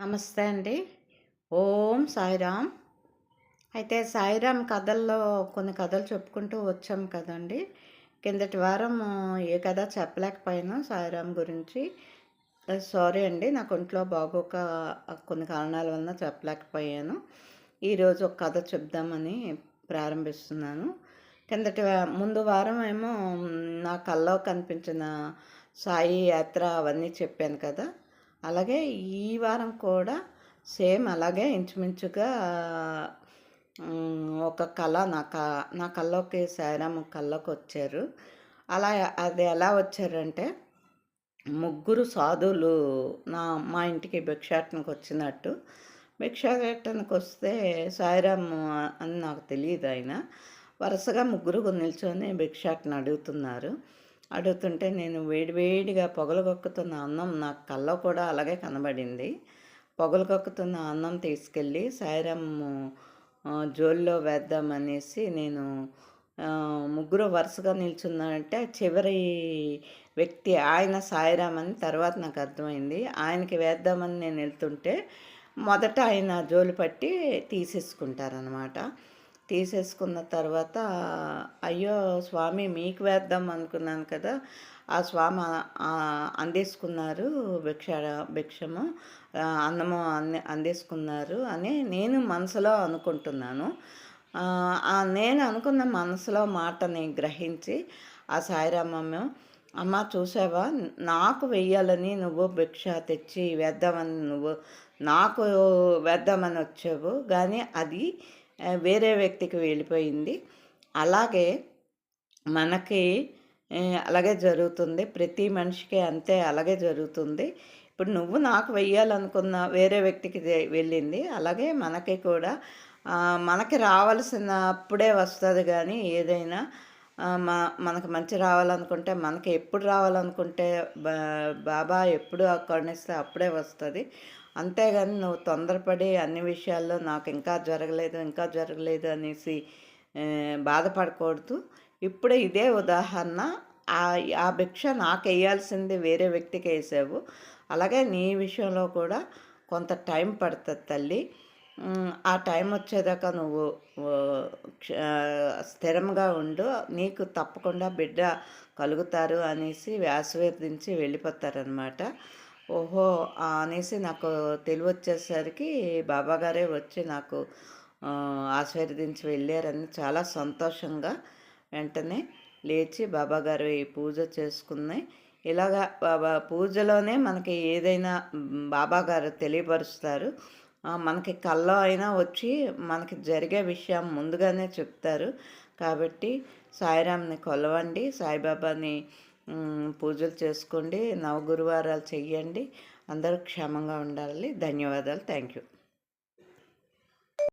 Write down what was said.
నమస్తే అండి. ఓం సాయిరామ్. అయితే సాయిరామ్ కథల్లో కొన్ని కథలు చెప్పుకుంటూ వచ్చాం కదండి. కిందటి వారం ఏ కథ చెప్పలేకపోయాను సాయిరామ్ గురించి. సారీ అండి నాకు ఒంట్లో బాగోక కొన్ని కారణాల వలన చెప్పలేకపోయాను. ఈరోజు ఒక కథ చెప్దామని ప్రారంభిస్తున్నాను. కిందటి ముందు వారం ఏమో నా కల్లో కనిపించిన సాయి యాత్ర అవన్నీ చెప్పాను కదా. అలాగే ఈ వారం కూడా సేమ్ అలాగే ఇంచుమించుగా ఒక కళ నా క నా కళ్ళకి సాయిరామ్ కళ్ళకి వచ్చారు. అలా అది ఎలా వచ్చారంటే ముగ్గురు సాధువులు నా మా ఇంటికి భిక్షాటనకు వచ్చినట్టు. భిక్షాటనకు వస్తే సాయిరామ్ అని నాకు తెలియదు ఆయన. వరుసగా ముగ్గురు నిల్చొని భిక్షాటన అడుగుతున్నారు. అడుగుతుంటే నేను వేడివేడిగా పొగలగొక్కుతున్న అన్నం నా కళ్ళ కూడా అలాగే కనబడింది. పొగలగొక్కుతున్న అన్నం తీసుకెళ్ళి సాయిరమ్మ జోల్లో వేద్దామనేసి నేను ముగ్గురు వరుసగా నిల్చున్నారంటే చివరి వ్యక్తి ఆయన సాయిరామ్ అని తర్వాత నాకు అర్థమైంది. ఆయనకి వేద్దామని నేను వెళ్తుంటే మొదట ఆయన జోలు పట్టి తీసేసుకుంటారనమాట తీసేసుకున్న తర్వాత అయ్యో స్వామి మీకు వేద్దాం అనుకున్నాను కదా ఆ స్వామి అందేసుకున్నారు భిక్ష భిక్షము అన్నము అంది అందేసుకున్నారు అని నేను మనసులో అనుకుంటున్నాను. నేను అనుకున్న మనసులో మాటని గ్రహించి ఆ సాయిరామమ్మ అమ్మ చూసావా నాకు వెయ్యాలని నువ్వు భిక్ష తెచ్చి వేద్దామని నువ్వు నాకు వేద్దామని వచ్చావు కానీ అది వేరే వ్యక్తికి వెళ్ళిపోయింది. అలాగే మనకి అలాగే జరుగుతుంది. ప్రతి మనిషికి అంతే అలాగే జరుగుతుంది. ఇప్పుడు నువ్వు నాకు వెయ్యాలనుకున్న వేరే వ్యక్తికి వెళ్ళింది. అలాగే మనకి కూడా మనకి రావాల్సినప్పుడే వస్తుంది కానీ ఏదైనా మా మనకు మంచి రావాలనుకుంటే మనకి ఎప్పుడు రావాలనుకుంటే బాబా ఎప్పుడు కరుణిస్తే అప్పుడే వస్తుంది. అంతేగాని నువ్వు తొందరపడి అన్ని విషయాల్లో నాకు ఇంకా జరగలేదు ఇంకా జరగలేదు అనేసి బాధపడకూడదు. ఇప్పుడే ఇదే ఉదాహరణ. ఆ భిక్ష నాకు వేయాల్సింది వేరే వ్యక్తికి వేసావు. అలాగే నీ విషయంలో కూడా కొంత టైం పడుతుంది తల్లి. ఆ టైం వచ్చేదాకా నువ్వు స్థిరంగా ఉండు. నీకు తప్పకుండా బిడ్డ కలుగుతారు అనేసి ఆశీర్వదించి వెళ్ళిపోతారనమాట ఓహో అనేసి నాకు తెలివి వచ్చేసరికి బాబాగారే వచ్చి నాకు ఆశీర్వదించి వెళ్ళారని చాలా సంతోషంగా వెంటనే లేచి బాబాగారు ఈ పూజ చేసుకున్నాయి. ఇలాగా బాబా పూజలోనే మనకి ఏదైనా బాబాగారు తెలియపరుస్తారు. మనకి కల్లో అయినా వచ్చి మనకి జరిగే విషయం ముందుగానే చెప్తారు. కాబట్టి సాయిరామ్ని కొలవండి సాయిబాబాని పూజలు చేసుకోండి నవగురువారాలు చెయ్యండి. అందరూ క్షేమంగా ఉండాలి ధన్యవాదాలు. Thank you.